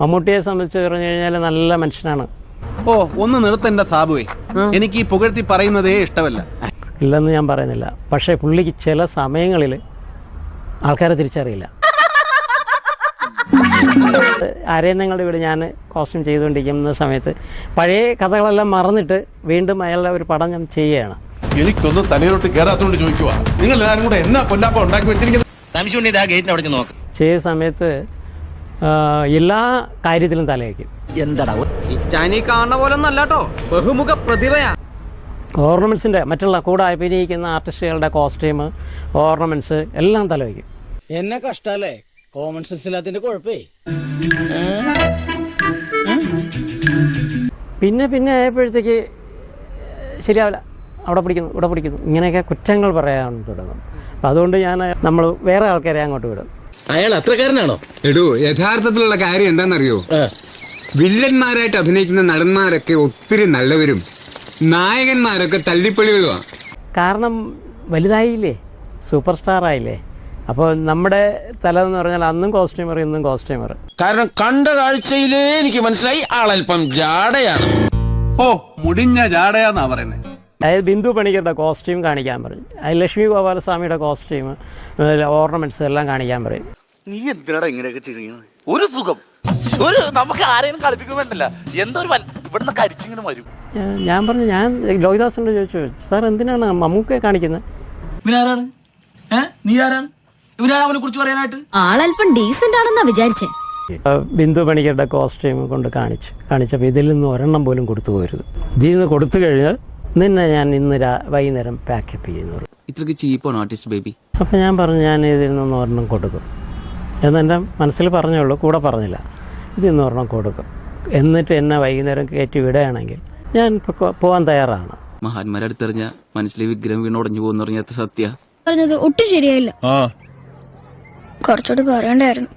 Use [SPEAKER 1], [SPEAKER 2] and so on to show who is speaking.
[SPEAKER 1] മമ്മൂട്ടിയെ സംബന്ധിച്ച് പറഞ്ഞു കഴിഞ്ഞാൽ നല്ല മനുഷ്യനാണ്.
[SPEAKER 2] ഓ ഒന്ന് നിർത്തണ്ട സാബുവേ. എനിക്ക് ഈ പുകഴ്ത്തി പറയുന്നതേ ഇഷ്ടമല്ല.
[SPEAKER 1] ഇല്ലെന്ന് ഞാൻ പറയുന്നില്ല. പക്ഷേ പുള്ളിക്ക് ചില സമയങ്ങളിൽ ആൾക്കാരെ തിരിച്ചറിയില്ല. അരയന്നങ്ങളുടെ വീട് ഞാൻ കോസ്റ്റ്യൂം ചെയ്തുകൊണ്ടിരിക്കുന്ന സമയത്ത് പഴയ കഥകളെല്ലാം മറന്നിട്ട് വീണ്ടും അയാളുടെ ഒരു പടം ഞാൻ ചെയ്യുകയാണ്.
[SPEAKER 3] എനിക്കൊന്നും തലയിലോട്ട് കയറാത്തോണ്ട് ചോദിക്കുക നിങ്ങൾ എല്ലാവരും കൂടെ എന്നാ കൊല്ലാപ്പം ഉണ്ടാക്കി വെച്ചിരിക്കുന്നത്?
[SPEAKER 4] സംശയം ഇതാ ഗേറ്റിന് അവിടെ നോക്ക്.
[SPEAKER 1] ചെയ്ത സമയത്ത് എല്ലാ കാര്യത്തിലും തലയക്കും
[SPEAKER 5] ഇച്ചാനി കാണുന്ന പോലെ ബഹുമുഖ പ്രതിഭയാ.
[SPEAKER 1] ഓർണമെന്റ്സിന്റെ മറ്റുള്ള കൂടെ അഭിനയിക്കുന്ന ആർട്ടിസ്റ്റുകളുടെ കോസ്റ്റ്യൂം ഓർണമെന്റ്സ് എല്ലാം തലവയ്ക്കും
[SPEAKER 6] എന്നെ കഷ്ടല്ലേ? Common sense ഇല്ലാത്തതിന്റെ കുഴപ്പേ.
[SPEAKER 1] പിന്നെ പിന്നെ ആയപ്പോഴത്തേക്ക് ശരിയാവില്ല. അവിടെ പിടിക്കുന്നു ഇവിടെ പിടിക്കുന്നു. ഇങ്ങനെയൊക്കെ കുറ്റങ്ങൾ പറയാൻ തുടങ്ങും. അപ്പം അതുകൊണ്ട് ഞാൻ നമ്മൾ വേറെ ആൾക്കാരെ അങ്ങോട്ട് വിടും.
[SPEAKER 4] അയാൾ അത്രക്കാരനാണോ?
[SPEAKER 7] എടോ യഥാർത്ഥത്തിലുള്ള കാര്യം എന്താണെന്നറിയോ? വില്ലന്മാരായിട്ട് അഭിനയിക്കുന്ന നടന്മാരൊക്കെ ഒത്തിരി നല്ലവരും നായകന്മാരൊക്കെ തല്ലിപ്പൊളികളുമാണ്
[SPEAKER 1] കാരണം വലുതായില്ലേ സൂപ്പർ സ്റ്റാർ ആയില്ലേ അപ്പോൾ നമ്മുടെ തല എന്ന് പറഞ്ഞാൽ അന്നും കോസ്റ്റ്യൂമർ ഇന്നും കോസ്റ്റ്യൂമർ.
[SPEAKER 8] കാരണം കണ്ട കാഴ്ചയിലേ എനിക്ക് മനസ്സിലായി ആളല്പം ജാടയാണ്.
[SPEAKER 2] ഓ മുടിഞ്ഞ ജാടയാന്നാ പറയുന്നത്
[SPEAKER 1] അതായത് ബിന്ദു പണിക്കരുടെ കോസ്റ്റ്യൂം കാണിക്കാൻ പറയും. ലക്ഷ്മി ഗോപാലസ്വാമിയുടെ കോസ്റ്റ്യൂം ഓർണമെന്റ്സ് എല്ലാം കാണിക്കാൻ പറയും.
[SPEAKER 9] നീ എന്തിനാടാ ഇങ്ങനെയൊക്കെ ചെയ്യുന്നത് ഒരു സുഖം. ഒരു നമുക്ക് ആരെയും കളിപ്പിക്കാൻ വേണ്ടല്ല എന്തോ ഒരു വൽ- ഇവിടുന്ന് കരിച്ചിങ്ങനെ വരും.
[SPEAKER 1] ഞാൻ- പറഞ്ഞു ഞാൻ ലോഹിദാസിനോട് ചോദിച്ചു സാർ എന്തിനാണ് മമ്മൂക്കയെ കാണിക്കുന്നത്?
[SPEAKER 8] ഇവനാരാണ് നീ ആരാണ് ഇവനാണ് അവനെ കുറിച്ച് പറയാനായിട്ട്?
[SPEAKER 10] ആളല്പം ഡീസന്റ് ആണെന്നാ വിചാരിച്ചേ.
[SPEAKER 1] ബിന്ദു പണിക്കരുടെ കോസ്റ്റ്യൂം കൊണ്ട് കാണിച്ചു. കാണിച്ചപ്പോൾ ഇതിൽ നിന്ന് ഒരെണ്ണം പോലും കൊടുത്തു പോരുത്. ഇതിൽ നിന്ന് കൊടുത്തു കഴിഞ്ഞാൽ നിന്നെ ഞാൻ ഇന്ന് വൈകുന്നേരം പാക്കപ്പ് ചെയ്യുന്നു ഇത്രയ്ക്ക്
[SPEAKER 5] ഇത്രക്ക് ചീപ്പാണ് ആർട്ടിസ്റ്റ് ബേബി
[SPEAKER 1] അപ്പോൾ ഞാൻ പറഞ്ഞു ഞാൻ ഇതിൽ നിന്ന് ഒരെണ്ണം കൊടുക്കും. എന്നെ മനസ്സിൽ പറഞ്ഞുള്ളൂ കൂടെ പറഞ്ഞില്ല. ഇതിൽ നിന്ന് ഒരെണ്ണം കൊടുക്കും. എന്നിട്ട് എന്നെ വൈകുന്നേരം കയറ്റി വിടുകയാണെങ്കിൽ ഞാൻ പോകാൻ തയ്യാറാണ്.
[SPEAKER 5] മഹാന്മാരെ അടുത്തെറിഞ്ഞ മനസ്സിലെ വിഗ്രഹം വീണ് ഉടഞ്ഞു പോകുന്ന പറഞ്ഞ സത്യ?
[SPEAKER 10] പറഞ്ഞത് ഒട്ടും ശരിയായില്ല. കുറച്ചുകൂടി പറയണ്ടായിരുന്നു.